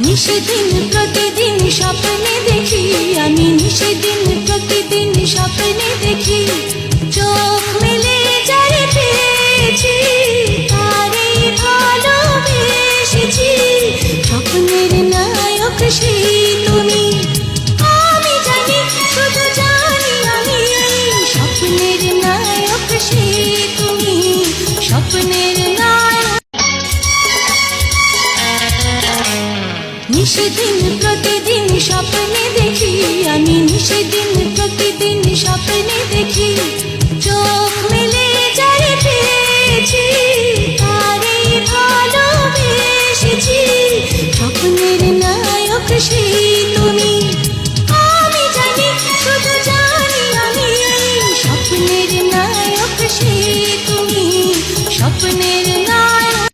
নিষেদিন প্রতিদিন স্বপ্নে দেখি, আমি নিষেদিন প্রতিদিন স্বপ্নে দেখি। চোখ মেলে যারে পেয়েছি, তারে ভালোবেসেছি। স্বপ্নের নায়ক সেই তুমি। আমি জানি, শুধু জানি আমি। স্বপ্নের নায়ক সেই তুমি। স্বপ্নের নিষেদিন প্রতিদিন স্বপ্নে দেখি, আমি নিষেদিন প্রতিদিন স্বপ্নে দেখি। চোখ মেলে যাই পেয়েছি, তারে ভালোবেসেছি। স্বপ্নের নায়ক সেই তুমি। আমি জানি, শুধু জানি আমি, স্বপ্নের নায়ক সেই তুমি।